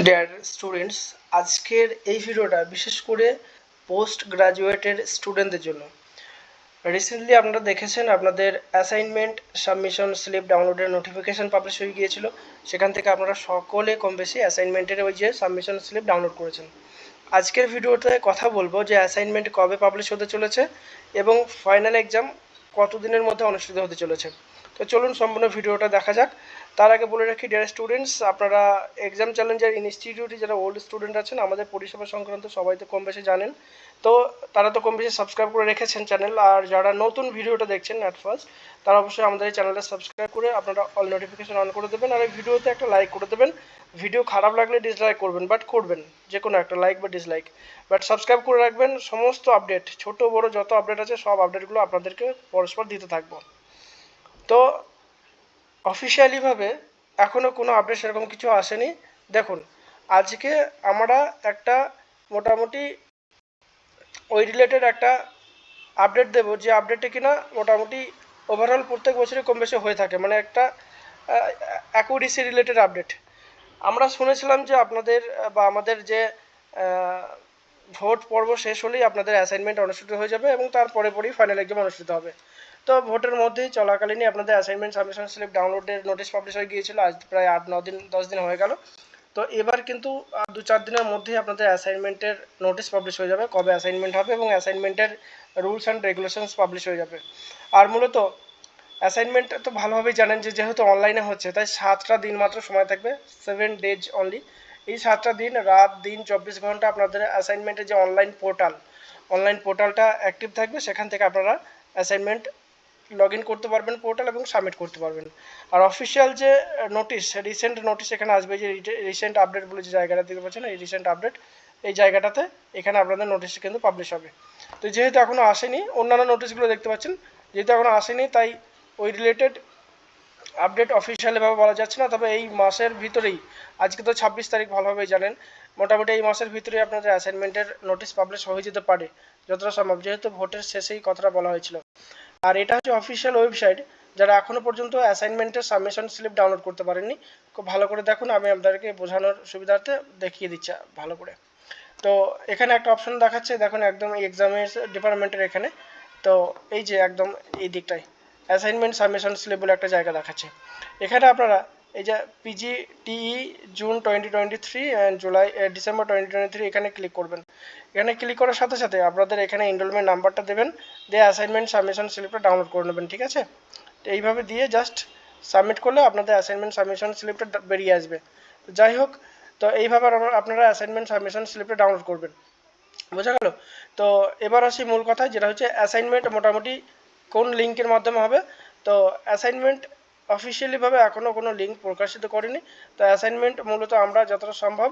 Dear students আজকের এই ভিডিওটা বিশেষ করে পোস্ট গ্রাজুয়েটের স্টুডেন্টদের জন্য। রিসেন্টলি আপনারা দেখেছেন, আপনাদের অ্যাসাইনমেন্ট সাবমিশন স্লিপ ডাউনলোডের নোটিফিকেশান পাবলিশ হয়ে গিয়েছিল। সেখান থেকে আপনারা সকলে কম বেশি অ্যাসাইনমেন্টের ওই যে সাবমিশন স্লিপ ডাউনলোড করেছেন। আজকের ভিডিওতে কথা বলব যে অ্যাসাইনমেন্ট কবে পাবলিশ হতে চলেছে এবং ফাইনাল এক্সাম কতদিনের মধ্যে অনুষ্ঠিত হতে চলেছে। তো চলুন সম্পূর্ণ ভিডিওটা দেখা যাক। তার আগে বলে রাখি ডিয়ার স্টুডেন্টস আপনারা এক্সাম চ্যালেঞ্জার ইনস্টিটিউটে যারা ওল্ড স্টুডেন্ট আছেন, আমাদের পরিষেবা সংক্রান্ত সবাই তো কম বেশি জানেন। তো তারা তো কম বেশি সাবস্ক্রাইব করে রেখেছেন চ্যানেল আর যারা নতুন ভিডিওটা দেখছেন অ্যাট ফার্স্ট তারা অবশ্যই আমাদের এই চ্যানেলটা সাবস্ক্রাইব করে আপনারা অল নোটিফিকেশন অন করে দেবেন, আর এই ভিডিওতে একটা লাইক করে দেবেন। ভিডিও খারাপ লাগলে ডিসলাইক করবেন বাট করবেন যে কোনো একটা লাইক বা ডিসলাইক বাট সাবস্ক্রাইব করে রাখবেন, সমস্ত আপডেট ছোট বড় যত আপডেট আছে, সব আপডেটগুলো আপনাদেরকে পরস্পর দিতে থাকব। তো অফিসিয়ালিভাবে এখনও কোনো আপডেট সেরকম কিছু আসেনি। দেখুন, আজকে আমরা একটা মোটামুটি ওই রিলেটেড একটা আপডেট দেব, যে আপডেটে কিনা মোটামুটি ওভারঅল প্রত্যেক বছরই কম বেশি হয়ে থাকে। মানে একটা অ্যাকুরেসি রিলেটেড আপডেট আমরা শুনেছিলাম যে আপনাদের, বা আমাদের যে ভোট পর্ব শেষ হলেই আপনাদের অ্যাসাইনমেন্ট অনুষ্ঠিত হয়ে যাবে এবং তারপরে পরেই ফাইনাল এক্সাম অনুষ্ঠিত হবে। তো ভোটের মধ্যেই চলাকালীনই আপনাদের অ্যাসাইনমেন্ট সাবমিশন স্লিপ ডাউনলোডের নোটিশ পাবলিশ হয়ে গিয়েছিল। আজ প্রায় আট, ন দিন, দশ দিন হয়ে গেল। তো এবার কিন্তু দু চার দিনের মধ্যেই আপনাদের অ্যাসাইনমেন্টের নোটিশ পাবলিশ হয়ে যাবে, কবে অ্যাসাইনমেন্ট হবে এবং অ্যাসাইনমেন্টের রুলস অ্যান্ড রেগুলেশনস পাবলিশ হয়ে যাবে। আর মূলত অ্যাসাইনমেন্ট তো ভালোভাবেই জানেন যে যেহেতু অনলাইনে হচ্ছে, তাই সাতটা দিন মাত্র সময় থাকবে সেভেন ডেজ অনলি এই সাতটা দিন, রাত, দিন, চব্বিশ ঘণ্টা আপনাদের অ্যাসাইনমেন্টের যে অনলাইন পোর্টাল অনলাইন পোর্টালটা অ্যাক্টিভ থাকবে, সেখান থেকে আপনারা অ্যাসাইনমেন্ট লগ ইন করতে পারবেন পোর্টাল এবং সাবমিট করতে পারবেন। আর অফিসিয়াল যে নোটিশ রিসেন্ট নোটিশ এখানে আসবে যে রিসেন্ট আপডেট বলে যে জায়গাটা দিতে পারছেন এই রিসেন্ট আপডেট এই জায়গাটাতে এখানে আপনাদের নোটিশ কিন্তু পাবলিশ হবে। তো যেহেতু এখনও আসেনি, অন্যান্য নোটিশগুলো দেখতে পাচ্ছেন, যেহেতু এখনও আসেনি, তাই ওই রিলেটেড আপডেট অফিসিয়ালিভাবে বলা যাচ্ছে না, তবে এই মাসের ভিতরেই, আজকে তো ছাব্বিশ তারিখ ভালোভাবেই জানেন, মোটামুটি এই মাসের ভিতরেই আপনাদের অ্যাসাইনমেন্টের নোটিশ পাবলিশ হয়ে যেতে পারে। যতটা সম্ভব, যেহেতু ভোটের শেষেই কথাটা বলা হয়েছিল। আর এটা হচ্ছে অফিসিয়াল ওয়েবসাইট যারা এখনও পর্যন্ত অ্যাসাইনমেন্টের সাবমিশন স্লিপ ডাউনলোড করতে পারেননি, খুব ভালো করে দেখুন, আমি আপনাদেরকে বোঝানোর সুবিধার্থে দেখিয়ে দিচ্ছি, ভালো করে। তো এখানে একটা অপশন দেখাচ্ছে, দেখুন একদম এক্সামের ডিপার্টমেন্টের এখানে। তো এই যে একদম এই দিকটায় অ্যাসাইনমেন্ট সাবমিশন স্লিপ বলে একটা জায়গা দেখাচ্ছে। এখানে আপনারা এই যে PG TE June twenty twenty three and July December twenty twenty three এখানে ক্লিক করবেন। এখানে ক্লিক করার সাথে সাথে আপনাদের এখানে এনরোলমেন্ট নাম্বারটা দেবেন, দিয়ে অ্যাসাইনমেন্ট সাবমিশন স্লিপটা ডাউনলোড করে নেবেন, ঠিক আছে? তো এইভাবে দিয়ে জাস্ট সাবমিট করলে আপনাদের অ্যাসাইনমেন্ট সাবমিশন স্লিপটা বেরিয়ে আসবে। তো যাই হোক, তো এইভাবে আপনারা অ্যাসাইনমেন্ট সাবমিশন স্লিপটা ডাউনলোড করবেন। বোঝা গেল? তো এবার আসি মূল কথা যেটা হচ্ছে অ্যাসাইনমেন্ট মোটামুটি কোন লিঙ্কের মাধ্যমে হবে? তো অ্যাসাইনমেন্ট অফিসিয়ালিভাবে এখনও কোনো লিঙ্ক প্রকাশিত করেনি। তো অ্যাসাইনমেন্ট মূলত আমরা যতটা সম্ভব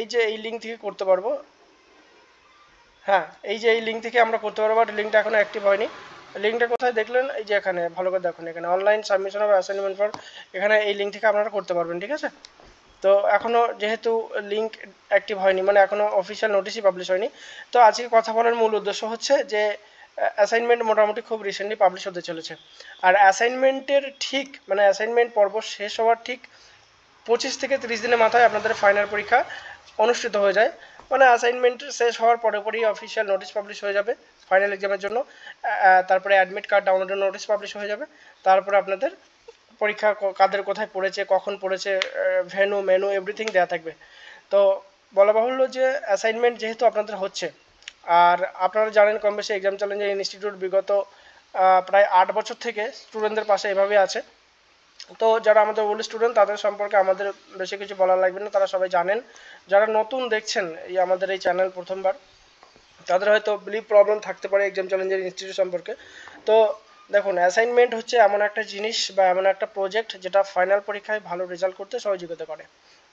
এই যে এই লিঙ্ক থেকে করতে পারব। হ্যাঁ এই যে এই লিঙ্ক থেকে আমরা করতে পারব বাট লিঙ্কটা এখনও অ্যাক্টিভ হয়নি। লিঙ্কটা কোথায় দেখলেন? এই যে এখানে, ভালো করে দেখুন এখানে। Online submission of assignment for এখানে এই লিঙ্ক থেকে আপনারা করতে পারবেন, ঠিক আছে? তো এখনও যেহেতু লিঙ্ক অ্যাক্টিভ হয়নি মানে এখনও অফিসিয়াল নোটিশই পাবলিশ হয়নি। তো আজকে কথা বলার মূল উদ্দেশ্য হচ্ছে যে অ্যাসাইনমেন্ট মোটামুটি খুব রিসেন্টলি পাবলিশ হতে চলেছে। আর অ্যাসাইনমেন্টের ঠিক মানে অ্যাসাইনমেন্ট পর্ব শেষ হওয়ার ঠিক পঁচিশ থেকে তিরিশ দিনের মাথায় আপনাদের ফাইনাল পরীক্ষা অনুষ্ঠিত হয়ে যায়। মানে অ্যাসাইনমেন্ট শেষ হওয়ার পরে পরেই অফিসিয়াল নোটিশ পাবলিশ হয়ে যাবে ফাইনাল এক্সামের জন্য। তারপরে অ্যাডমিট কার্ড ডাউনলোডের নোটিশ পাবলিশ হয়ে যাবে। তারপরে আপনাদের পরীক্ষা কাদের কোথায় পড়েছে, কখন পড়েছে ভেনু মেনু এভরিথিং দেওয়া থাকবে। তো বলা বাহুল্য যে অ্যাসাইনমেন্ট যেহেতু আপনাদের হচ্ছে আর আপনারা জানেন কম বেশি এক্সাম চ্যালেঞ্জার ইনস্টিটিউট বিগত প্রায় আট বছর থেকে স্টুডেন্টদের পাশে এভাবে আছে। তো যারা আমাদের ওল্ড স্টুডেন্ট তাদের সম্পর্কে আমাদের বেশি কিছু বলার লাগবে না, তারা সবাই জানেন। যারা নতুন দেখছেন এই আমাদের এই চ্যানেল প্রথমবার, তাদের হয়তো বিলিভ প্রবলেম থাকতে পারে এক্সাম চ্যালেঞ্জের ইনস্টিটিউট সম্পর্কে। তো দেখুন অ্যাসাইনমেন্ট হচ্ছে এমন একটা জিনিস বা এমন একটা প্রজেক্ট যেটা ফাইনাল পরীক্ষায় ভালো রেজাল্ট করতে সহযোগিতা করে।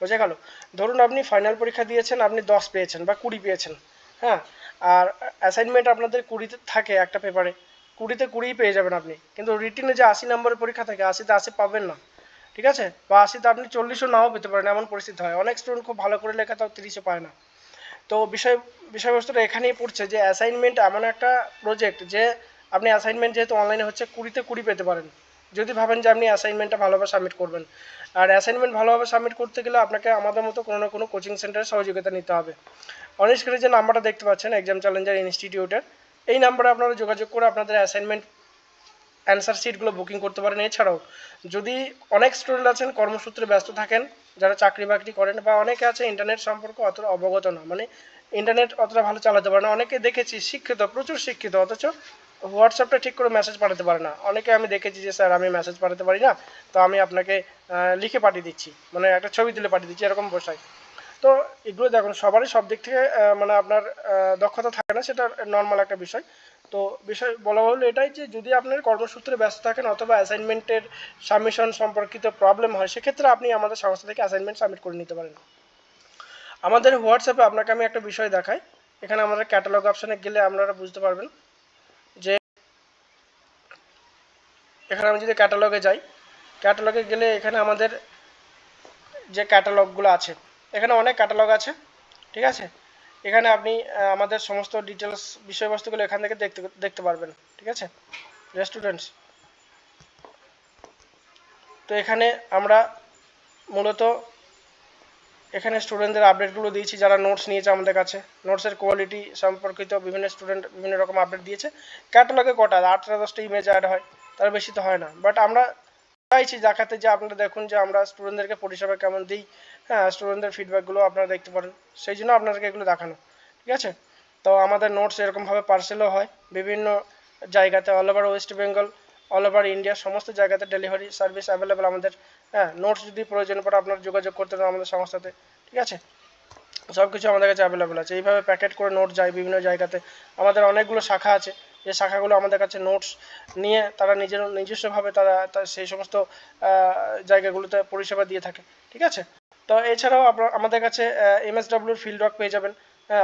বোঝা গেল? ধরুন আপনি ফাইনাল পরীক্ষা দিয়েছেন, আপনি দশ পেয়েছেন বা কুড়ি পেয়েছেন হ্যাঁ? আর অ্যাসাইনমেন্ট আপনাদের কুড়িতে থাকে একটা পেপারে কুড়িতে কুড়িই পেয়ে যাবেন আপনি। কিন্তু রিটিনে যে আশি নম্বরের পরীক্ষা থাকে, আশিতে আশি পাবেন না। ঠিক আছে? বা আশিতে আপনি চল্লিশও নাও পেতে পারেন, এমন পরিস্থিতি হয়। অনেক স্টুডেন্ট খুব ভালো করে লেখা, তাও তিরিশও পায় না। তো বিষয়, বিষয়বস্তুটা এখানেই পড়ছে যে অ্যাসাইনমেন্ট এমন একটা প্রজেক্ট যে আপনি অ্যাসাইনমেন্ট যেহেতু অনলাইনে হচ্ছে, কুড়িতে কুড়ি পেতে পারেন। যদি ভাবেন যে আপনি অ্যাসাইনমেন্টটা ভালোভাবে সাবমিট করবেন। আর অ্যাসাইনমেন্ট ভালোভাবে সাবমিট করতে গেলে আপনাকে আমাদের মতো কোনো না কোনো কোচিং সেন্টারের সহযোগিতা নিতে হবে। অন স্ক্রিনে যে নাম্বারটা দেখতে পাচ্ছেন এক্সাম চ্যালেঞ্জার ইনস্টিটিউটের এই নাম্বারে আপনারা যোগাযোগ করে আপনাদের অ্যাসাইনমেন্ট অ্যান্সার শিটগুলো বুকিং করতে পারেন। এছাড়াও, যদি অনেক স্টুডেন্ট আছেন, কর্মসূত্রে ব্যস্ত থাকেন, যারা চাকরি বাকরি করেন বা অনেকে আছে ইন্টারনেট সম্পর্কে অতটা অবগত না মানে ইন্টারনেট অতটা ভালো চালাতে পারে না। অনেকে দেখেছি শিক্ষিত, প্রচুর শিক্ষিত, অথচ হোয়াটসঅ্যাপটা ঠিক করে মেসেজ পাঠাতে পারে না। অনেকে আমি দেখেছি যে, স্যার, আমি মেসেজ পাঠাতে পারি না, তো আমি আপনাকে লিখে পাঠিয়ে দিচ্ছি। মানে একটা ছবি তুলে পাঠিয়ে দিচ্ছি, এরকম বসাই তো এগুলো দেখুন, সবারই সব দিক থেকে মানে আপনার দক্ষতা থাকে না, সেটা নর্মাল একটা বিষয়। তো বিষয় বলা হলো এটাই যে, যদি আপনার কর্মসূত্রে ব্যস্ত থাকেন অথবা অ্যাসাইনমেন্টের সাবমিশন সম্পর্কিত প্রবলেম হয়, সেক্ষেত্রে আপনি আমাদের সংস্থা থেকে অ্যাসাইনমেন্ট সাবমিট করে নিতে পারেন। আমাদের হোয়াটসঅ্যাপে আপনাকে আমি একটা বিষয় দেখাই। এখানে আমাদের ক্যাটালগ অপশানে গেলে আপনারা বুঝতে পারবেন যে এখানে আমি যদি ক্যাটালগে যাই ক্যাটালগে গেলে এখানে আমাদের যে ক্যাটালগুলো আছে, এখানে অনেক ক্যাটালগ আছে, ঠিক আছে? এখানে আপনি আমাদের সমস্ত ডিটেলস বিষয়বস্তুগুলো এখান থেকে দেখতে দেখতে পারবেন, ঠিক আছে? রেস্টুডেন্টস তো এখানে আমরা মূলত এখানে স্টুডেন্টদের আপডেটগুলো দিয়েছি, যারা নোটস নিয়েছে আমাদের কাছে। নোটসের কোয়ালিটি সম্পর্কিত বিভিন্ন স্টুডেন্ট বিভিন্ন রকম আপডেট দিয়েছে। ক্যাটালগে কটা? আটটা দশটা ইমেজ অ্যাড হয়। তার বেশি তো হয় না। বাট আমরা চাইছি দেখাতে যে আপনারা দেখুন যে আমরা স্টুডেন্টদেরকে পরিষেবা কেমন দিই হ্যাঁ স্টুডেন্টদের ফিডব্যাকগুলো আপনারা দেখতে পারেন। সেই জন্য আপনাদেরকে এগুলো দেখানো, ঠিক আছে? তো আমাদের নোটস এরকমভাবে পার্সেলও হয়। বিভিন্ন জায়গাতে all over West Bengal all over India সমস্ত জায়গাতে ডেলিভারি সার্ভিস অ্যাভেলেবেল আমাদের হ্যাঁ নোটস যদি প্রয়োজন পড়ে আপনারা যোগাযোগ করতে পারেন আমাদের সংস্থাতে, ঠিক আছে? সব কিছু আমাদের কাছে অ্যাভেলেবেল আছে। এইভাবে প্যাকেট করে নোট যায় বিভিন্ন জায়গাতে। আমাদের অনেকগুলো শাখা আছে। যে শাখাগুলো আমাদের কাছে নোটস নিয়ে তারা নিজের, নিজস্বভাবে তারা সেই সমস্ত জায়গাগুলোতে পরিষেবা দিয়ে থাকে, ঠিক আছে? তো এছাড়াও আমাদের কাছে এমএসডব্লিউর ফিল্ড ওয়ার্ক পেয়ে যাবেন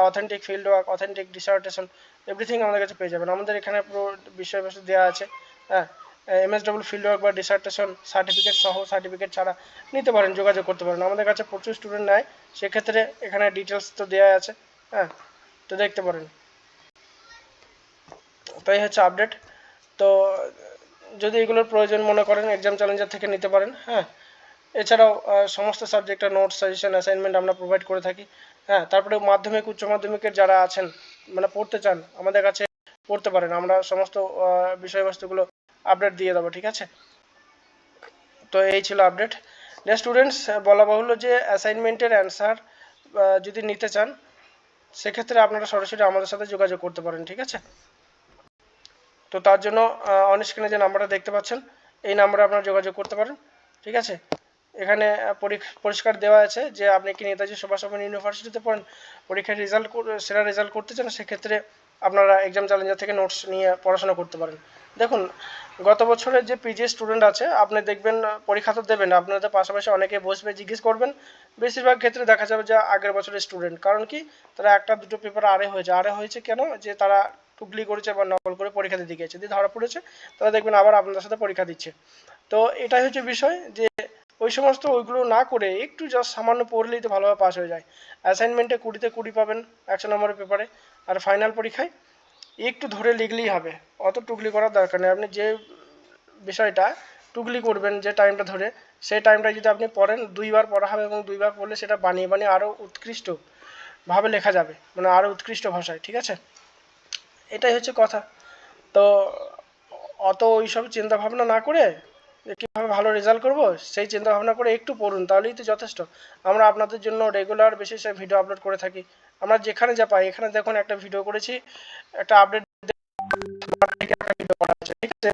authentic field work authentic dissertation everything আমাদের কাছে পেয়ে যাবেন। আমাদের এখানে পুরো বিষয়বস্তু দেওয়া আছে হ্যাঁ? এমএসডব্লিউ ফিল্ড ওয়ার্ক বা ডিসার্টেশন সার্টিফিকেট সহ সার্টিফিকেট ছাড়া নিতে পারেন, যোগাযোগ করতে পারেন। আমাদের কাছে প্রচুর স্টুডেন্ট নেয়, সেক্ষেত্রে এখানে ডিটেলস তো দেওয়া আছে হ্যাঁ? তো দেখতে পারেন। তো এই হচ্ছে আপডেট তো যদি এগুলোর প্রয়োজন মনে করেন এক্সাম চ্যালেঞ্জার থেকে নিতে পারেন হ্যাঁ। এছাড়াও সমস্ত সাবজেক্টের নোটস সাজেশন অ্যাসাইনমেন্ট আমরা প্রোভাইড করে থাকি হ্যাঁ। তারপরে মাধ্যমিক, উচ্চ মাধ্যমিকের যারা আছেন মানে পড়তে চান, আমাদের কাছে পড়তে পারেন। আমরা সমস্ত বিষয়বস্তুগুলো আপডেট দিয়ে দেবো, ঠিক আছে? তো এই ছিল আপডেট যে স্টুডেন্টস বলা বাহুল্য যে অ্যাসাইনমেন্টের অ্যান্সার যদি নিতে চান, সেক্ষেত্রে আপনারা সরাসরি আমাদের সাথে যোগাযোগ করতে পারেন, ঠিক আছে? তো তার জন্য অন স্ক্রিনে যে নাম্বারটা দেখতে পাচ্ছেন, এই নাম্বারে আপনারা যোগাযোগ করতে পারেন, ঠিক আছে? এখানে পরিষ্কার দেওয়া আছে যে আপনি কি নেতাজি সুভাষ ইউনিভার্সিটিতে পড়েন পরীক্ষায় রেজাল্ট সেরা রেজাল্ট করতে চান, সেক্ষেত্রে আপনারা এক্সাম চ্যালেঞ্জার থেকে নোটস নিয়ে পড়াশোনা করতে পারেন। দেখুন, গত বছরের যে পিজি স্টুডেন্ট আছে, আপনি দেখবেন, পরীক্ষা তো দেবেন আপনাদের পাশাপাশি অনেকে বসবে, জিজ্ঞেস করবেন, বেশিরভাগ ক্ষেত্রে দেখা যাবে যে আগের বছরের স্টুডেন্ট কারণ কি, তারা একটা, দুটো পেপার আরে হয়েছে আরে হয়েছে কেন? যে তারা টুকলি করেছে বা নকল করে পরীক্ষা দিতে গিয়েছে। দিয়ে ধরা পড়েছে, তারা দেখবেন আবার আপনাদের সাথে পরীক্ষা দিচ্ছে। তো এটাই হচ্ছে বিষয় যে ওই সমস্ত ওইগুলো না করে একটু জাস্ট সামান্য পড়লেই তো ভালোভাবে পাস হয়ে যায়। অ্যাসাইনমেন্টে কুড়িতে কুড়ি পাবেন একশো নম্বরের পেপারে আর ফাইনাল পরীক্ষায় একটু ধরে লিখলেই হবে। অত টুকলি করার দরকার নেই। আপনি যে বিষয়টা টুকলি করবেন যে টাইমটা ধরে, সেই টাইমটা যদি আপনি পড়েন, দুইবার পড়া হবে এবং দুইবার পড়লে সেটা বানিয়ে বানিয়ে আরও উৎকৃষ্ট ভাবে লেখা যাবে। মানে আরও উৎকৃষ্ট ভাষায়, ঠিক আছে? এটাই হচ্ছে কথা। তো অত ওইসব চিন্তা ভাবনা না করে কীভাবে ভালো রেজাল্ট করব, সেই চিন্তা ভাবনা করে একটু পড়ুন, তাহলেই তো যথেষ্ট। আমরা আপনাদের জন্য রেগুলার বেসিসে ভিডিও আপলোড করে থাকি। আমরা যেখানে যা পাই, এখানে দেখুন একটা ভিডিও করেছি, একটা আপডেট ঠিক আছে?